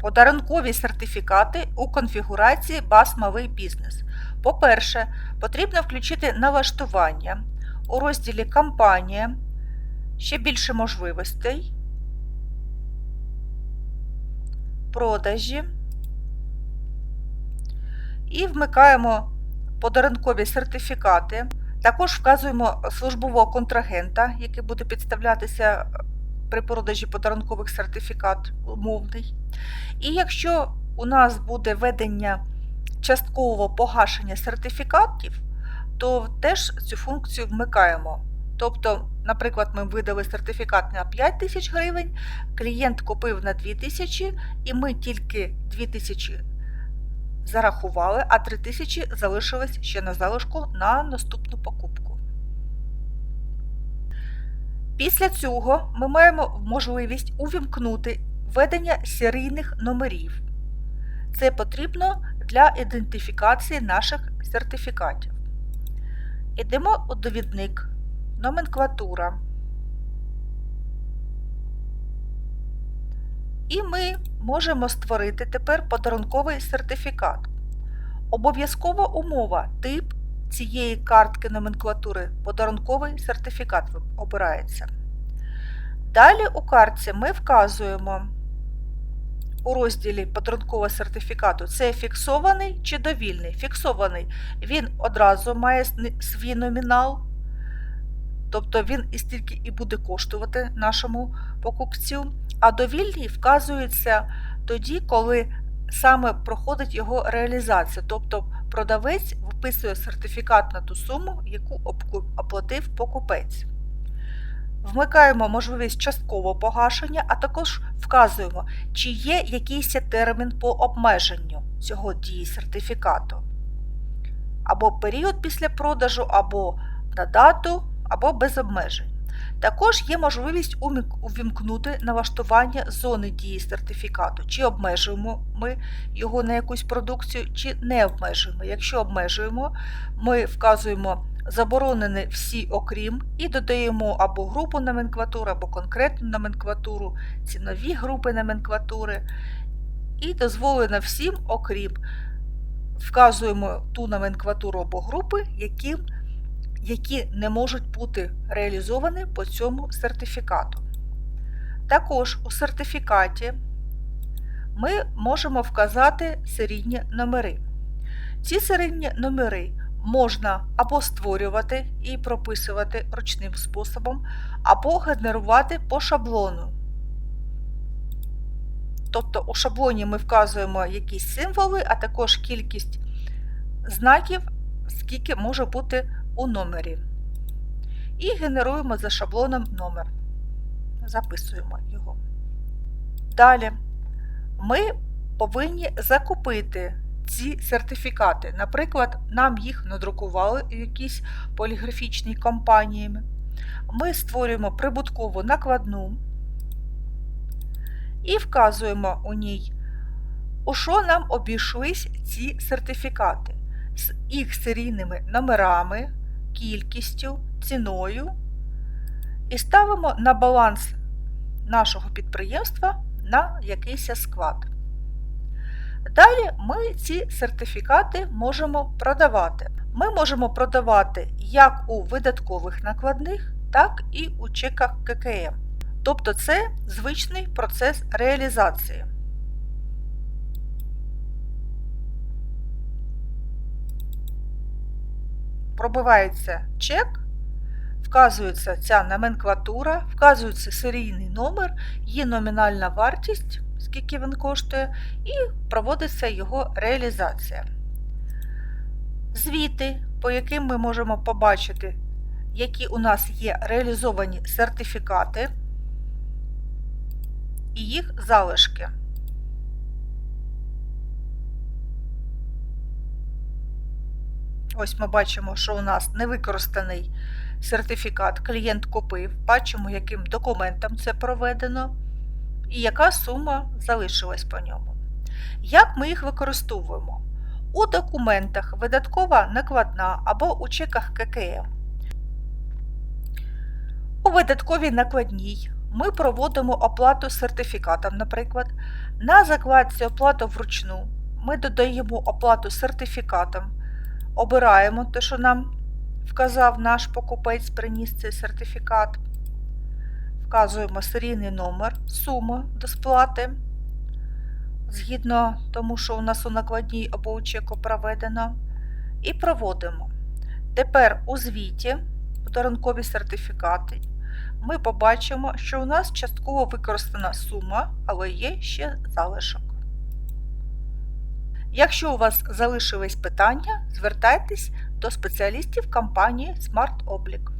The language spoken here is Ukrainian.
Подарункові сертифікати у конфігурації Малий бізнес. По-перше, потрібно включити налаштування у розділі Кампанія, ще більше можливостей, продажі і вмикаємо подарункові сертифікати. Також вказуємо службового контрагента, який буде підставлятися при продажі подарункових сертифікат умовний. І якщо у нас буде ведення часткового погашення сертифікатів, то теж цю функцію вмикаємо. Тобто, наприклад, ми видали сертифікат на 5 тисяч гривень, клієнт купив на 2 тисячі, і ми тільки 2 тисячі зарахували, а 3 тисячі залишилось ще на залишку на наступну покупку. Після цього ми маємо можливість увімкнути введення серійних номерів. Це потрібно для ідентифікації наших сертифікатів. Йдемо у довідник, номенклатура. І ми можемо створити тепер подарунковий сертифікат. Обов'язкова умова тип цієї картки номенклатури подарунковий сертифікат обирається. Далі у картці ми вказуємо у розділі подарункового сертифікату це фіксований чи довільний. Фіксований він одразу має свій номінал, тобто він і стільки і буде коштувати нашому покупцю, а довільний вказується тоді, коли саме проходить його реалізація, тобто продавець вписує сертифікат на ту суму, яку оплатив покупець. Вмикаємо можливість часткового погашення, а також вказуємо, чи є якийсь термін по обмеженню цього дії сертифікату. Або період після продажу, або на дату, або без обмежень. Також є можливість увімкнути налаштування зони дії сертифікату, чи обмежуємо ми його на якусь продукцію, чи не обмежуємо. Якщо обмежуємо, ми вказуємо заборонені всі окрім і додаємо або групу номенклатури, або конкретну номенклатуру, цінові групи номенклатури. І дозволено всім, окрім, вказуємо ту номенклатуру або групи, яким які не можуть бути реалізовані по цьому сертифікату. Також у сертифікаті ми можемо вказати серійні номери. Ці серійні номери можна або створювати і прописувати ручним способом, або генерувати по шаблону. Тобто у шаблоні ми вказуємо якісь символи, а також кількість знаків, скільки може бути у номері. І генеруємо за шаблоном номер. Записуємо його. Далі ми повинні закупити ці сертифікати. Наприклад, нам їх надрукували у якійсь поліграфічній компанії. Ми створюємо прибуткову накладну і вказуємо у ній, у що нам обійшлись ці сертифікати з їх серійними номерами кількістю, ціною і ставимо на баланс нашого підприємства на якийсь склад. Далі ми ці сертифікати можемо продавати. Ми можемо продавати як у видаткових накладних, так і у чеках ККМ. Тобто це звичний процес реалізації. пробивається чек, вказується ця номенклатура, вказується серійний номер, є номінальна вартість, скільки він коштує, і проводиться його реалізація. Звіти, по яким ми можемо побачити, які у нас є реалізовані сертифікати і їх залишки. Ось ми бачимо, що у нас невикористаний сертифікат, клієнт купив, бачимо, яким документом це проведено, і яка сума залишилась по ньому. Як ми їх використовуємо? У документах видаткова накладна або у чеках ККМ. У видатковій накладній ми проводимо оплату сертифікатом, наприклад. На закладці оплата вручну ми додаємо оплату сертифікатом, обираємо те, що нам вказав наш покупець, приніс цей сертифікат, вказуємо серійний номер, суму до сплати, згідно тому, що у нас у накладній або у чеку проведено, і проводимо. Тепер у звіті подарункові сертифікати ми побачимо, що у нас частково використана сума, але є ще залишок. Якщо у вас залишились питання, звертайтесь до спеціалістів компанії Smart Облік.